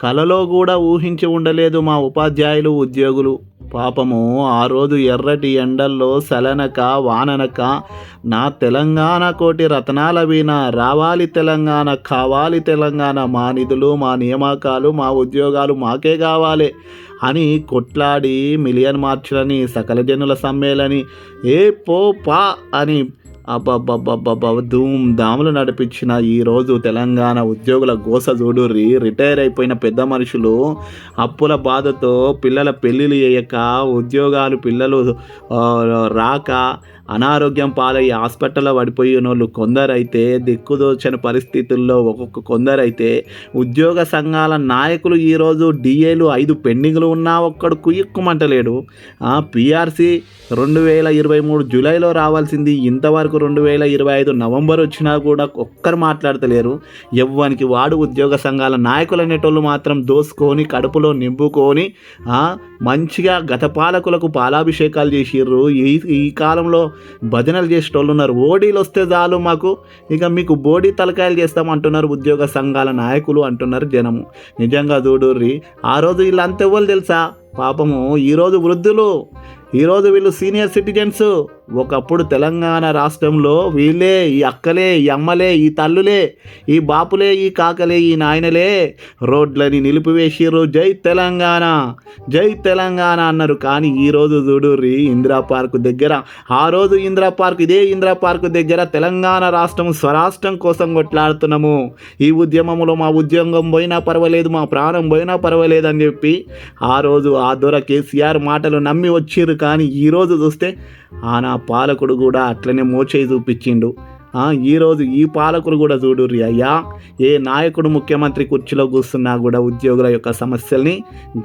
కలలో కూడా ఊహించి ఉండలేదు మా ఉపాధ్యాయులు ఉద్యోగులు. పాపము ఆ రోజు ఎర్రటి ఎండల్లో సలనక వాననక నా తెలంగాణ కోటి రతనాల వీణ రావాలి తెలంగాణ కావాలి తెలంగాణ మా నిధులు మా నియామకాలు మా ఉద్యోగాలు మాకే కావాలి అని కొట్లాడి మిలియన్ మార్చులని సకల జనుల సమ్మేళని ఏ పో పా అని అబ్బబ్బబ్బబ్బబ్బ ధూమ్ దాములు నడిపించిన ఈరోజు తెలంగాణ ఉద్యోగుల గోస చూడుర్రి. రిటైర్ అయిపోయిన పెద్ద మనుషులు అప్పుల బాధతో పిల్లల పెళ్ళిళ్ళు చేయక ఉద్యోగాలు పిల్లలు రాక అనారోగ్యం పాలయ్యి హాస్పిటల్లో పడిపోయిన వాళ్ళు కొందరైతే దిక్కుదోచని పరిస్థితుల్లో ఒక్కొక్క కొందరైతే ఉద్యోగ సంఘాల నాయకులు ఈరోజు డిఏలు ఐదు పెండింగ్లు ఉన్నా ఒక్కడు కుయ్యక్కుమంటలేడు. పిఆర్సీ రెండు వేల ఇరవై మూడు జూలైలో రావాల్సింది ఇంతవరకు రెండు వేల ఇరవై ఐదు నవంబర్ వచ్చినా కూడా ఒక్కరు మాట్లాడతలేరు. ఎవ్వనికి వాడు ఉద్యోగ సంఘాల నాయకులు అనేటోళ్ళు మాత్రం దోసుకొని కడుపులో నింపుకొని మంచిగా గత పాలకులకు పాలాభిషేకాలు చేసిర్రు. ఈ ఈ కాలంలో భజనలు చేసేటోళ్ళు ఉన్నారు. ఓడీలు వస్తే చాలు మాకు. ఇక మీకు బోడీ తలకాయలు చేస్తామంటున్నారు ఉద్యోగ సంఘాల నాయకులు అంటున్నారు జనము. నిజంగా చూడుర్రి ఆ రోజు వీళ్ళంతా ఎవరు తెలుసా? పాపము ఈరోజు వృద్ధులు. ఈరోజు వీళ్ళు సీనియర్ సిటిజన్స్. ఒకప్పుడు తెలంగాణ రాష్ట్రంలో వీళ్ళే ఈ అక్కలే ఈ అమ్మలే ఈ తల్లులే ఈ బాపులే ఈ కాకలే ఈ నాయనలే రోడ్లని నిలిపివేసిర్రు. జై తెలంగాణ జై తెలంగాణ అన్నారు. కానీ ఈరోజు చూడుర్రి ఇందిరా పార్క్ దగ్గర ఆ రోజు ఇందిరా పార్క్ ఇదే ఇందిరా పార్క్ దగ్గర తెలంగాణ రాష్ట్రం స్వరాష్ట్రం కోసం కొట్లాడుతున్నాము. ఈ ఉద్యమంలో మా ఉద్యోగం పోయినా పర్వాలేదు మా ప్రాణం పోయినా పర్వాలేదు అని చెప్పి ఆ రోజు ఆ దొర కేసీఆర్ మాటలు నమ్మి వచ్చిర్రు. కానీ ఈరోజు చూస్తే ఆ నా పాలకుడు కూడా అట్లనే మోచేయి చూపించిండు. ఈరోజు ఈ పాలకులు కూడా చూడుర్రి అయ్యా. ఏ నాయకుడు ముఖ్యమంత్రి కుర్చీలో కూర్చున్నా కూడా ఉద్యోగుల యొక్క సమస్యల్ని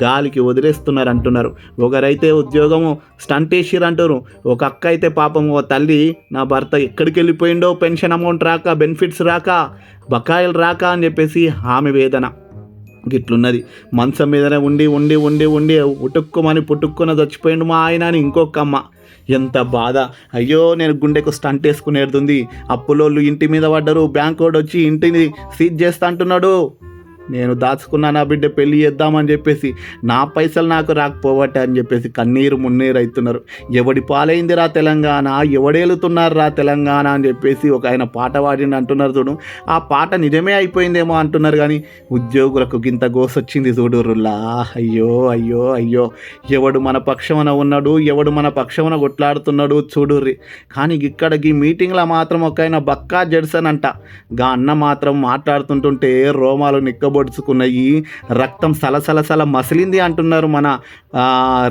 గాలికి వదిలేస్తున్నారు అంటున్నారు ఒకరైతే ఉద్యోగము స్టంట్ వేసిర్రు అంటారు ఒక అక్క అయితే పాపం ఓ తల్లి నా భర్త ఎక్కడికి వెళ్ళిపోయిండో పెన్షన్ అమౌంట్ రాక బెనిఫిట్స్ రాక బకాయిలు రాక అని చెప్పేసి ఆమె వేదన. గిట్లున్నది. మంచం మీదనే ఉండి ఉండి ఉండి ఉండి ఉటుక్కుమని పుట్టుక్కున చచ్చిపోయిండు మా ఆయన అని ఇంకొక అమ్మ ఎంత బాధ. అయ్యో నేను గుండెకు స్టంట్ వేసుకునేది ఉంది. అప్పులోళ్ళు ఇంటి మీద పడ్డరు బ్యాంక్ వచ్చి ఇంటిని సీజ్ చేస్తా అంటున్నాడు. నేను దాచుకున్నా నా బిడ్డ పెళ్ళి చేద్దామని చెప్పేసి నా పైసలు నాకు రాకపోవట్టే అని చెప్పేసి కన్నీరు మున్నీరు అవుతున్నారు ఎవడి పాలైంది రా తెలంగాణ? ఎవడేలుతున్నారు రా తెలంగాణ అని చెప్పేసి ఒక ఆయన పాట పాడింది అంటున్నారు చూడు. ఆ పాట నిజమే అయిపోయిందేమో అంటున్నారు కానీ ఉద్యోగులకు గింత గోసొచ్చింది చూడురులా అయ్యో అయ్యో అయ్యో. ఎవడు మన పక్షమున ఉన్నాడు ఎవడు మన పక్షమున కొట్లాడుతున్నాడు చూడుర్రి కానీ ఇక్కడ ఈ మీటింగ్లో మాత్రం ఒక ఆయన బక్కా జడ్సన్ అంట. గా అన్న మాత్రం మాట్లాడుతుంటుంటే రోమాలు నిక్క నిక్కబొడుచుకున్నాయి రక్తం సలసలసల మసిలింది అంటున్నారు మన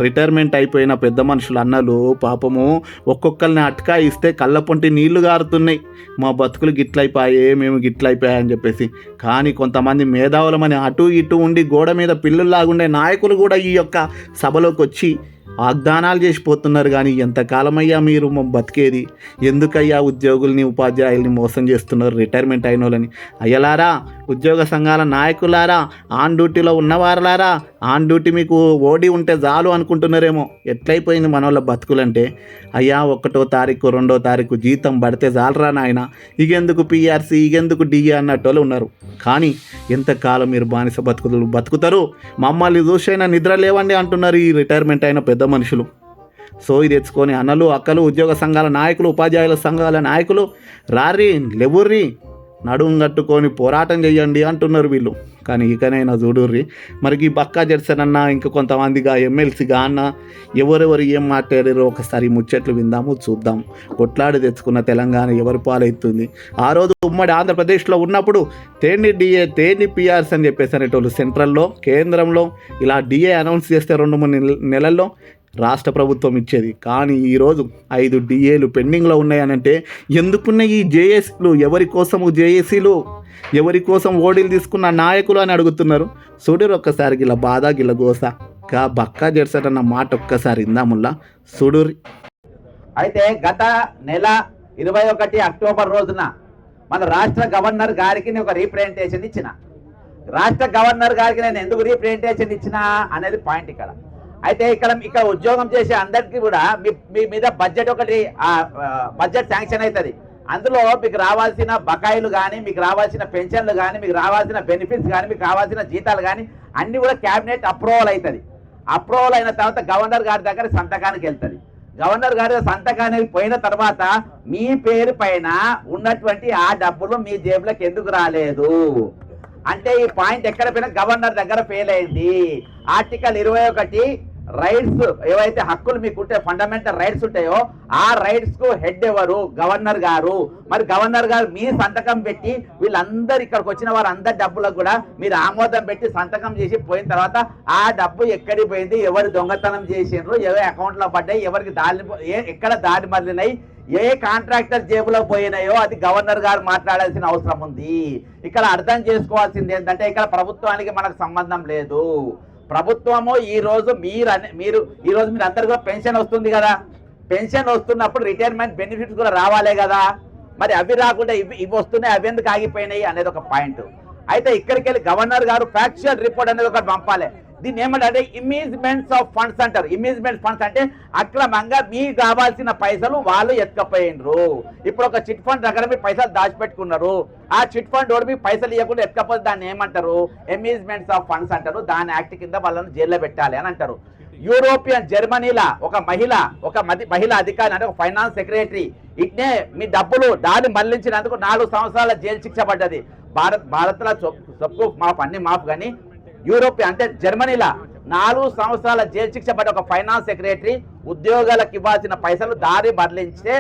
రిటైర్మెంట్ అయిపోయిన పెద్ద మనుషులు అన్నలు. పాపము ఒక్కొక్కరిని అటకా ఇస్తే కళ్ళపొంటి నీళ్ళు గారుతున్నాయి. మా బతుకులు గిట్లయిపోయాయి మేము గిట్లయిపోయాయి అని చెప్పేసి. కానీ కొంతమంది మేధావులమని అటు ఇటు ఉండి గోడ మీద పిల్లుల్లాగుండే నాయకులు కూడా ఈ యొక్క సభలోకి వచ్చి వాగ్దానాలు చేసిపోతున్నారు కానీ ఎంతకాలమయ్యా మీరు బతికేది? ఎందుకయ్యా ఉద్యోగుల్ని ఉపాధ్యాయుల్ని మోసం చేస్తున్నారు రిటైర్మెంట్ అయిన వాళ్ళని అయ్యలారా ఉద్యోగ సంఘాల నాయకులారా ఆన్ డ్యూటీలో ఉన్నవారులారా ఆన్ డ్యూటీ మీకు ఓడి ఉంటే చాలు అనుకుంటున్నారేమో. ఎట్లయిపోయింది మన వాళ్ళ బతుకులంటే? అయ్యా ఒకటో తారీఖు రెండో తారీఖు జీతం పడితే చాలరా నాయన? ఇగెందుకు పిఆర్సీ ఇగెందుకు డిఏ అన్నట్టు ఉన్నారు. కానీ ఎంతకాలం మీరు బానిస బతుకులు బతుకుతారు? మమ్మల్ని చూసైనా నిద్ర లేవండి అంటున్నారు ఈ రిటైర్మెంట్ అయిన పెద్ద మనుషులు. సోయి తెచ్చుకొని అన్నలు అక్కలు ఉద్యోగ సంఘాల నాయకులు ఉపాధ్యాయుల సంఘాల నాయకులు రారీ లెవుర్రీ నడుము కట్టుకొని పోరాటం చేయండి అంటున్నారు వీళ్ళు. కానీ ఇకనైనా చూడుర్రి. మరి ఈ బక్కా జడ్సన్ అన్న ఇంకా కొంతమందిగా ఎమ్మెల్సీగా అన్న ఎవరెవరు ఏం మాట్లాడారో ఒకసారి ముచ్చట్లు విందాము చూద్దాం. కొట్లాడి తెచ్చుకున్న తెలంగాణ ఎవరి పాలవుతుంది ఆ రోజు ఉమ్మడి ఆంధ్రప్రదేశ్లో ఉన్నప్పుడు తేని డిఏ తేని పిఆర్స్ అని చెప్పేసి అనేటోళ్ళు సెంట్రల్లో కేంద్రంలో ఇలా డిఏ అనౌన్స్ చేస్తే రెండు మూడు నెల- నెలల్లో రాష్ట్ర ప్రభుత్వం ఇచ్చేది. కానీ ఈరోజు ఐదు డిఏలు పెండింగ్లో ఉన్నాయనంటే ఎందుకున్న ఈ జేఏసీలు? ఎవరి కోసము జేఏసీలు? ఎవరి కోసం ఓడీలు తీసుకున్న నాయకులు అని అడుగుతున్నారు. చూడరు ఒక్కసారి గిల బాధ గిల్ల గోస. గా బక్కా జెర్సటన్న మాట ఒక్కసారి ఇందాముల్లా సుడురి అయితే గత నెల ఇరవై ఒకటి అక్టోబర్ రోజున మన రాష్ట్ర గవర్నర్ గారికి నేను ఒక రీప్రజెంటేషన్ ఇచ్చిన. రాష్ట్ర గవర్నర్ గారికి నేను ఎందుకు రీప్రజెంటేషన్ ఇచ్చిన అనేది పాయింట్ ఇక్కడ. అయితే ఇక్కడ ఇక్కడ ఉద్యోగం చేసే అందరికీ కూడా మీ మీ మీద బడ్జెట్ ఒకటి బడ్జెట్ శాంక్షన్ అవుతుంది అందులో మీకు రావాల్సిన బకాయిలు కానీ మీకు రావాల్సిన పెన్షన్లు కానీ మీకు రావాల్సిన బెనిఫిట్స్ కానీ మీకు రావాల్సిన జీతాలు కానీ అన్నీ కూడా క్యాబినెట్ అప్రూవల్ అవుతుంది అప్రూవల్ అయిన తర్వాత గవర్నర్ గారి దగ్గర సంతకానికి వెళ్తుంది. గవర్నర్ గారి సంతకానికి పోయిన తర్వాత మీ పేరు పైన ఉన్నటువంటి ఆ డబ్బులు మీ జేబులోకి ఎందుకు రాలేదు? అంటే ఈ పాయింట్ ఎక్కడ పోయినా గవర్నర్ దగ్గర ఫెయిల్ అయింది. ఆర్టికల్ ఇరవై ఒకటి రైట్స్ ఏవైతే హక్కులు మీకు ఉంటే ఫండమెంటల్ రైట్స్ ఉంటాయో ఆ రైట్స్కు హెడ్ ఎవరు? గవర్నర్ గారు. మరి గవర్నర్ గారు మీ సంతకం పెట్టి వీళ్ళందరూ ఇక్కడికి వచ్చిన వారందరి డబ్బులకు కూడా మీరు ఆమోదం పెట్టి సంతకం చేసి పోయిన తర్వాత ఆ డబ్బు ఎక్కడికి పోయింది? ఎవరు దొంగతనం చేసిండ్రు? ఎవరి అకౌంట్లో పడ్డాయి? ఎవరికి దారి ఎక్కడ దారి మళ్ళినాయి? ఏ కాంట్రాక్టర్ జేబులో పోయినాయో? అది గవర్నర్ గారు మాట్లాడాల్సిన అవసరం ఉంది. ఇక్కడ అర్థం చేసుకోవాల్సింది ఏంటంటే ఇక్కడ ప్రభుత్వానికి మనకు సంబంధం లేదు. ప్రభుత్వము ఈరోజు మీరు అనే- మీరు ఈరోజు మీరు అందరు కూడా పెన్షన్ వస్తుంది కదా. పెన్షన్ వస్తున్నప్పుడు రిటైర్మెంట్ బెనిఫిట్స్ కూడా రావాలే కదా. మరి అవి రాకుండా ఇవి ఇవి వస్తున్నాయి అవి ఎందుకు ఆగిపోయినాయి అనేది ఒక పాయింట్. అయితే ఇక్కడికి వెళ్ళి గవర్నర్ గారు ఫ్యాక్చువల్ రిపోర్ట్ అనేది ఒకటి పంపాలి. దీన్ని ఏమంటే ఇమేజ్మెంట్స్ ఆఫ్ ఫండ్స్ అంటారు. ఇమేజ్మెంట్ ఫండ్స్ అంటే అక్రమంగా మీకు కావాల్సిన పైసలు వాళ్ళు ఎత్తుకపోయిండ్రు ఇప్పుడు ఒక చిట్ ఫండ్ దగ్గర మీ పైసలు దాచిపెట్టుకున్నారు. ఆ చిట్ ఫండ్ వాడు మీకు పైసలు ఇవ్వకుండా ఎత్తుకపోతే దాన్ని ఏమంటారు? ఎమేజ్మెంట్స్ ఆఫ్ ఫండ్స్ అంటారు. దాని యాక్ట్ కింద వాళ్ళని జైల్లో పెట్టాలి అని అంటారు. యూరోపియన్ జర్మనీలా ఒక మహిళ ఒక మది మహిళ అధికారి అంటే ఒక ఫైనాన్స్ సెక్రటరీ ఇట్నే మీ డబ్బులు దాన్ని మళ్ళించినందుకు నాలుగు సంవత్సరాల జైలు శిక్ష పడ్డది. భారత్ భారత్లో సొప్పు మాఫ్ అన్ని మాఫ్ కానీ యూరోప్ అంటే జర్మనీలా నాలుగు సంవత్సరాల జైలు శిక్ష పడ్డ ఒక ఫైనాన్స్ సెక్రటరీ ఉద్యోగాలకు ఇవ్వాల్సిన పైసలు దారి బదిలించే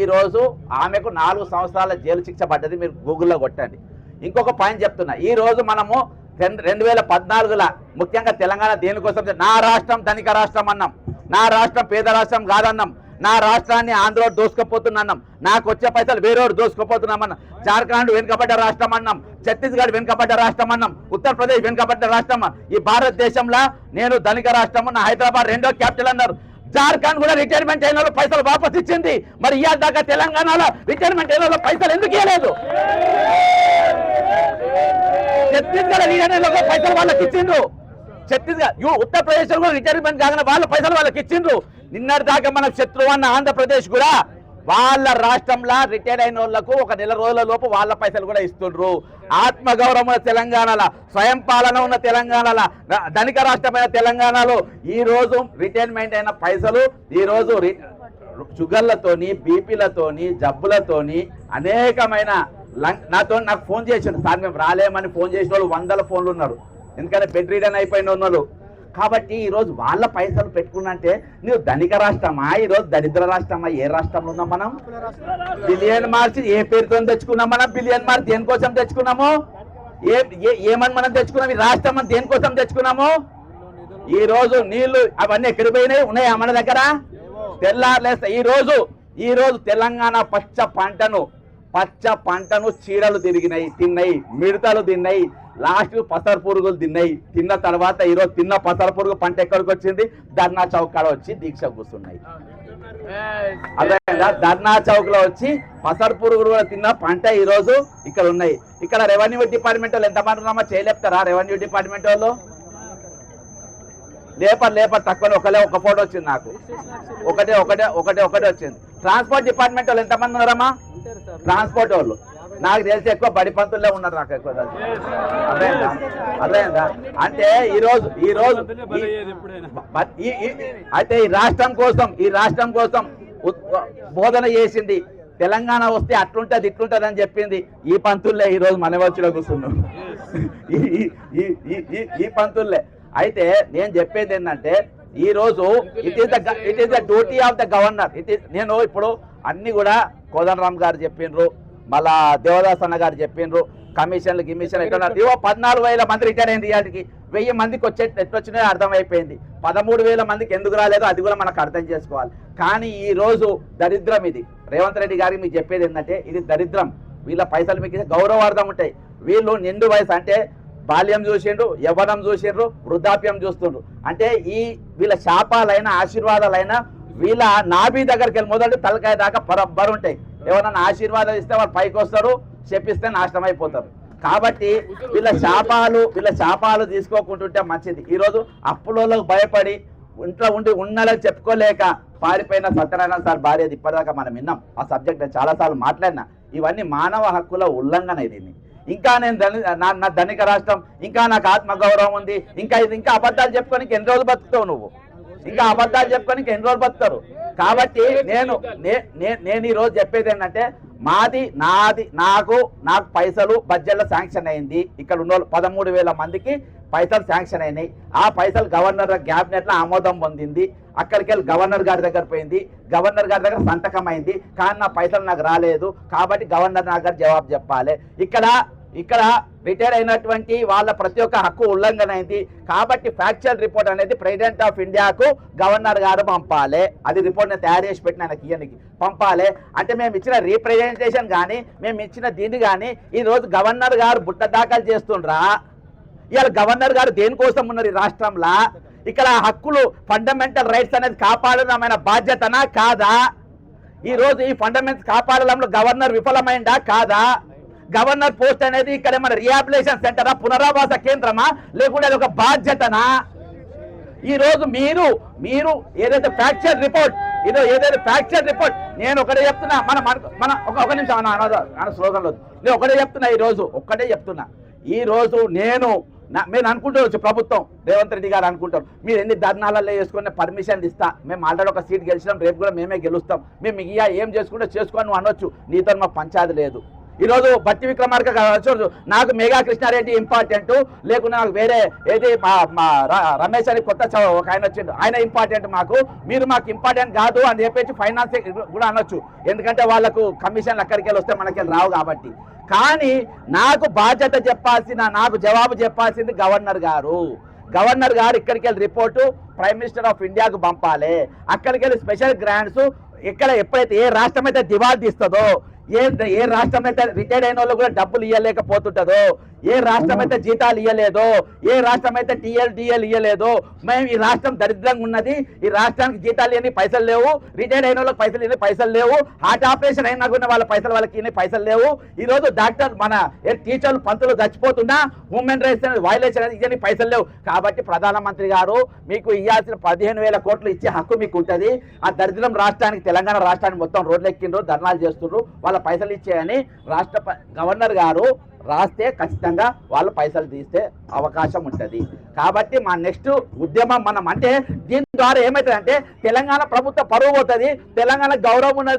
ఈరోజు ఆమెకు నాలుగు సంవత్సరాల జైలు శిక్ష పడ్డది మీరు గూగుల్లో కొట్టండి. ఇంకొక పాయింట్ చెప్తున్నా. ఈరోజు మనము రెండు రెండు వేల పద్నాలుగుల ముఖ్యంగా తెలంగాణ దేనికోసం నా రాష్ట్రం ధనిక రాష్ట్రం అన్నాం. నా రాష్ట్రం పేద రాష్ట్రం కాదన్నాం. నా రాష్ట్రాన్ని ఆంధ్ర దోసుకుపోతున్నాం. నాకు వచ్చే పైసలు వేరేవాడు దోసుకుపోతున్నామన్నాం. జార్ఖండ్ వెనుకబడ్డ రాష్ట్రం అన్నాం. ఛత్తీస్గఢ్ వెనుకబడ్డ రాష్ట్రం అన్నాం. ఉత్తరప్రదేశ్ వెనుకబడ్డ రాష్ట్రం. ఈ భారతదేశంలో నేను ధనిక రాష్ట్రం నా హైదరాబాద్ రెండో క్యాపిటల్ అన్నారు. జార్ఖండ్ కూడా రిటైర్మెంట్ అయిన పైసలు వాపస్ ఇచ్చింది. మరి ఇవాళ దాకా తెలంగాణలో రిటైర్మెంట్ అయిన పైసలు ఎందుకు ఇవ్వలేదు? ఛత్తీస్గఢ్ రిటైర్మెంట్ పైసలు వాళ్ళకి ఇచ్చిండ్రు. ఛత్తీస్గఢ్ ఉత్తరప్రదేశ్ కూడా రిటైర్మెంట్ కాగానే వాళ్ళ పైసలు వాళ్ళకి ఇచ్చిండ్రు. నిన్నటి దాకా మన శత్రువు అన్న ఆంధ్రప్రదేశ్ కూడా వాళ్ళ రాష్ట్రంలో రిటైర్ అయిన వాళ్ళకు ఒక నెల రోజుల లోపు వాళ్ళ పైసలు కూడా ఇస్తుండ్రు. ఆత్మగౌరవం ఉన్న తెలంగాణలో స్వయం పాలన ఉన్న తెలంగాణలో ధనిక రాష్ట్రమైన తెలంగాణలో ఈ రోజు రిటైర్మెంట్ అయిన పైసలు ఈ రోజు రి- షుగర్లతోని బీపీలతోని జబ్బులతోని అనేకమైన నాతో నాకు ఫోన్ చేసిండు. సార్ మేము రాలేమని ఫోన్ చేసిన వాళ్ళు వందల ఫోన్లు ఉన్నారు. ఎందుకంటే బెడ్ రీడన్ అయిపోయిన వాళ్ళు కాబట్టి ఈ రోజు వాళ్ళ పైసలు పెట్టుకున్నంటే నువ్వు ధనిక రాష్ట్రమా? ఈ రోజు దరిద్ర రాష్ట్రమా? ఏ రాష్ట్రంలో ఉన్నాం మనం? బిలియన్ మార్చి ఏ పేరుతో తెచ్చుకున్నాం మనం? బిలియన్ మార్చి దేనికోసం తెచ్చుకున్నాము? ఏ ఏ- ఏమని మనం తెచ్చుకున్నాం? ఈ రాష్ట్రం మనం దేనికోసం తెచ్చుకున్నాము? ఈ రోజు నీళ్ళు అవన్నీ ఎక్కడ పోయినాయి? ఉన్నాయా మన దగ్గర? తెల్లారులేస్తా ఈ రోజు ఈ రోజు తెలంగాణ పచ్చ పంటను పచ్చ పంటను చీడలు తిరిగినాయి తిన్నాయి మిడతలు తిన్నాయి. లాస్ట్ పసర పురుగులు తిన్నాయి. తిన్న తర్వాత ఈరోజు తిన్న పసర పురుగు పంట ఎక్కడికి వచ్చింది? ధర్నా చౌక్ కాడ వచ్చి దీక్ష కూర్చున్నాయి. అర్థమైందా? ధర్నా చౌక్లో వచ్చి పసర పురుగులు కూడా తిన్న పంట ఈ రోజు ఇక్కడ ఉన్నాయి. ఇక్కడ రెవెన్యూ డిపార్ట్మెంట్ వాళ్ళు ఎంతమంది ఉన్నామో చేయలేపుతారా? రెవెన్యూ డిపార్ట్మెంట్ వాళ్ళు? లేపర్ లేపర్ తక్కువ ఒకలే ఒక ఫోటో వచ్చింది నాకు. ఒకటే ఒకటే ఒకటే ఒకటే వచ్చింది. ట్రాన్స్పోర్ట్ డిపార్ట్మెంట్ వాళ్ళు ఎంతమంది ఉన్నారమ్మా? ట్రాన్స్పోర్ట్ వాళ్ళు. నాకు తెలిసి ఎక్కువ బడి పంతుల్లో ఉన్నారు నాకు ఎక్కువ తెలిసి. అర్థమైందా? అర్థమైందా? అంటే ఈ రోజు ఈ రోజు ఈ- అయితే ఈ రాష్ట్రం కోసం ఈ రాష్ట్రం కోసం బోధన చేసింది. తెలంగాణ వస్తే అట్లుంటది ఇట్లుంటది అని చెప్పింది ఈ పంతుల్లే ఈ రోజు మనవచ్చులో కూర్చున్నాం ఈ- ఈ పంతుల్లే. అయితే నేను చెప్పేది ఏంటంటే ఈ రోజు it is the it is the duty of the governor it is నేను ఇప్పుడు అన్ని కూడా కోదండరామ్ గారు చెప్పిండ్రు మళ్ళా దేవదాస్ అన్న గారు చెప్పిండ్రు కమిషన్లు గిమిషన్లు ఎట్లా ఇవో పద్నాలుగు వేల మంది రిటైర్ అయింది వాటికి వెయ్యి మందికి వచ్చే ఎట్లొచ్చినాయో అర్థమైపోయింది. పదమూడు వేల మందికి ఎందుకు రాలేదో అది కూడా మనకు అర్థం చేసుకోవాలి. కానీ ఈ రోజు దరిద్రం ఇది. రేవంత్ రెడ్డి గారికి మీకు చెప్పేది ఏంటంటే ఇది దరిద్రం. వీళ్ళ పైసలు మీకు గౌరవార్థం ఉంటాయి. వీళ్ళు నిండు వయసు అంటే బాల్యం చూసిండ్రు యవ్వనం చూసిండ్రు వృద్ధాప్యం చూస్తుండ్రు. అంటే ఈ వీళ్ళ శాపాలైన ఆశీర్వాదాలైన వీళ్ళ నాభి దగ్గరికి వెళ్ళి మొదటి తలకాయ దాకా బరబ్బరు ఉంటాయి ఎవరన్నా ఆశీర్వాదాలు ఇస్తే వాళ్ళు పైకి వస్తారు చెప్పిస్తే నాశనం అయిపోతారు. కాబట్టి వీళ్ళ శాపాలు వీళ్ళ శాపాలు తీసుకోకుంటుంటే మంచిది. ఈరోజు అప్పులకు భయపడి ఇంట్లో ఉండి ఉన్నలకు చెప్పుకోలేక పారిపోయిన సత్యనారాయణ సార్ భార్య ఇప్పటిదాకా మనం విన్నాం. ఆ సబ్జెక్ట్ నేను చాలాసార్లు మాట్లాడినా. ఇవన్నీ మానవ హక్కుల ఉల్లంఘన దీన్ని ఇంకా నేను ధని నా నా ధనిక రాష్ట్రం ఇంకా నాకు ఆత్మగౌరవం ఉంది ఇంకా ఇది ఇంకా అబద్ధాలు చెప్పుకోనికి ఎన్ని రోజులు బతుకుతావు నువ్వు? ఇంకా అబద్ధాలు చెప్పుకొని ఎన్ని రోజులు బతుతారు కాబట్టి నేను నే- నేను ఈరోజు చెప్పేది ఏంటంటే మాది నాది నాకు నాకు పైసలు బడ్జెట్లో శాంక్షన్ అయింది. ఇక్కడ ఉన్న వాళ్ళు పదమూడు వేల మందికి పైసలు శాంక్షన్ అయినాయి. ఆ పైసలు గవర్నర్ క్యాబినెట్లో ఆమోదం పొందింది. అక్కడికి వెళ్ళి గవర్నర్ గారి దగ్గర పోయింది. గవర్నర్ గారి దగ్గర సంతకం అయింది. కానీ నా పైసలు నాకు రాలేదు. కాబట్టి గవర్నర్ నా జవాబు చెప్పాలి. ఇక్కడ ఇక్కడ రిటైర్ అయినటువంటి వాళ్ళ ప్రతి ఒక్క హక్కు ఉల్లంఘన అయింది కాబట్టి ఫ్యాక్చువల్ రిపోర్ట్ అనేది ప్రెసిడెంట్ ఆఫ్ ఇండియాకు గవర్నర్ గారు పంపాలి. అది రిపోర్ట్ నేను తయారు చేసి పెట్టిన ఆయనకి ఇయ్యనికి. పంపాలి. అంటే మేము ఇచ్చిన రీప్రజెంటేషన్ కానీ మేము ఇచ్చిన దీన్ని కానీ ఈరోజు గవర్నర్ గారు బుట్ట దాఖలు చేస్తుండ్రా. ఇవాళ గవర్నర్ గారు దేనికోసం ఉన్నారు ఈ రాష్ట్రంలో? ఇక్కడ హక్కులు ఫండమెంటల్ రైట్స్ అనేది కాపాడడం బాధ్యతనా? కాదా? ఈరోజు ఈ ఫండమెంటల్స్ కాపాడడంలో గవర్నర్ విఫలమైందా? కాదా? గవర్నర్ పోస్ట్ అనేది ఇక్కడ మన రిహాబిలేషన్ సెంటరా పునరావాస కేంద్రమా? లేకుంటే అది ఒక బాధ్యతనా? ఈ రోజు మీరు మీరు ఏదైతే ఫ్రాక్చర్ రిపోర్ట్ ఇదో ఏదైతే ఫ్రాక్చర్ రిపోర్ట్ నేను ఒకటే చెప్తున్నా మన మన- ఒక ఒక నిమిషం అన్న అన్న స్లోగన్ లేదు నేను ఒకటే చెప్తున్నా ఈ రోజు ఒక్కటే చెప్తున్నా. ఈ రోజు నేను మేము అనుకుంటూ ప్రభుత్వం రేవంత్ రెడ్డి గారు అనుకుంటారు. మీరు ఎన్ని ధర్నాలలో చేసుకునే పర్మిషన్ ఇస్తా మేము ఆల్రెడీ ఒక సీట్ గెలిచినాం రేపు కూడా మేమే గెలుస్తాం. మేము మిగియా ఏం చేసుకుంటే చేసుకోని నువ్వు అనొచ్చు. నీతో మా పంచాది లేదు. ఈరోజు బట్టి విక్రమార్క కావచ్చు నాకు మెగా కృష్ణారెడ్డి ఇంపార్టెంట్ లేకుండా నాకు వేరే ఏది మా మా ర- రమేష్ అని కొత్త చ- ఒక ఆయన వచ్చిండు ఆయన ఇంపార్టెంట్ మాకు మీరు మాకు ఇంపార్టెంట్ కాదు అని చెప్పేసి ఫైనాన్స్ కూడా అనొచ్చు. ఎందుకంటే వాళ్ళకు కమిషన్లు అక్కడికి వెళ్ళి వస్తే మనకి రావు కాబట్టి. కానీ నాకు బాధ్యత చెప్పాల్సిన నాకు జవాబు చెప్పాల్సింది గవర్నర్ గారు. గవర్నర్ గారు ఇక్కడికి వెళ్ళి రిపోర్టు ప్రైమ్ మినిస్టర్ ఆఫ్ ఇండియాకు పంపాలి. అక్కడికి వెళ్ళి స్పెషల్ గ్రాంట్స్ ఇక్కడ ఎప్పుడైతే ఏ రాష్ట్రం అయితే దివాళ తీస్తుందో ఏ ఏ రాష్ట్రం అయితే రిటైర్డ్ అయిన వాళ్ళు కూడా డబ్బులు ఇవ్వలేకపోతుంటుందో ఏ రాష్ట్రం అయితే జీతాలు ఇవ్వలేదో ఏ రాష్ట్రం అయితే టీఎల్ డిఎల్ ఇవ్వలేదో మేము ఈ రాష్ట్రం దరిద్రంగా ఉన్నది ఈ రాష్ట్రానికి జీతాలు ఇవ్వని పైసలు లేవు రిటైర్డ్ అయిన వాళ్ళకి పైసలు ఇవ్వని పైసలు లేవు హార్ట్ ఆపరేషన్ అయినా కూడా వాళ్ళ పైసలు వాళ్ళకి ఇవ్వని పైసలు లేవు. ఈ రోజు డాక్టర్ మన టీచర్లు పంతులు చచ్చిపోతున్నా హ్యూమన్ రైట్స్ అనేది వైలేషన్ అనేది ఇవ్వని పైసలు లేవు. కాబట్టి ప్రధానమంత్రి గారు మీకు ఇవ్వాల్సిన పదిహేను వేల కోట్లు ఇచ్చే హక్కు మీకు ఉంటుంది ఆ దరిద్రం రాష్ట్రానికి తెలంగాణ రాష్ట్రానికి మొత్తం రోడ్లు ఎక్కిండ్రు ధర్నాలు చేస్తుండ్రు. వాళ్ళ పైసలు ఇచ్చేయని రాష్ట్ర గవర్నర్ గారు రాస్తే ఖచ్చితంగా వాళ్ళు పైసలు తీస్తే అవకాశం ఉంటుంది. కాబట్టి మా నెక్స్ట్ ఉద్యమం మనం అంటే దీని ద్వారా ఏమవుతుందంటే తెలంగాణ ప్రభుత్వ పరువు పోతుంది తెలంగాణ గౌరవం ఉన్న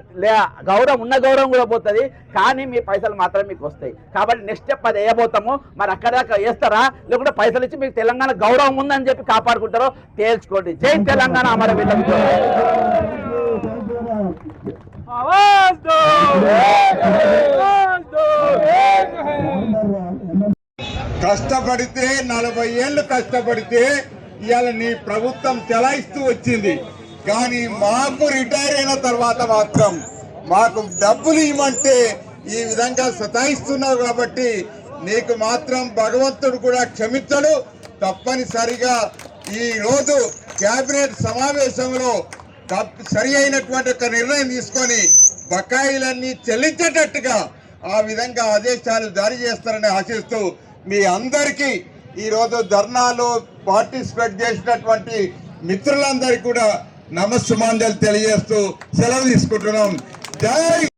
గౌరవం ఉన్న గౌరవం కూడా పోతుంది కానీ మీ పైసలు మాత్రం మీకు వస్తాయి. కాబట్టి నెక్స్ట్ స్టెప్ అది వేయబోతాము మరి అక్కడ దాకా వేస్తారా? లేకుంటే పైసలు ఇచ్చి మీకు తెలంగాణ గౌరవం ఉందని చెప్పి కాపాడుకుంటారో? తేల్చుకోండి. జై తెలంగాణ అమర కష్టపడితే నలభై ఏళ్ళు కష్టపడితే ఇవాళ నీ ప్రభుత్వం చెలాయిస్తూ వచ్చింది. కానీ మాకు రిటైర్ అయిన తర్వాత మాత్రం మాకు డబ్బులు ఇవ్వమంటే ఈ విధంగా సతాయిస్తున్నావు కాబట్టి నీకు మాత్రం భగవంతుడు కూడా క్షమించడు. తప్పనిసరిగా ఈ రోజు కేబినెట్ సమావేశంలో సరి అయినటువంటి ఒక నిర్ణయం తీసుకొని బకాయిలన్నీ చెల్లించేటట్టుగా ఆ విధంగా ఆదేశాలు జారీ చేస్తారని ఆశిస్తూ మీ అందరికీ ఈరోజు ధర్నాలో పార్టిసిపేట్ చేసినటువంటి మిత్రులందరికీ కూడా నమస్సుమాంజలు తెలియజేస్తూ సెలవు తీసుకుంటున్నాం. జై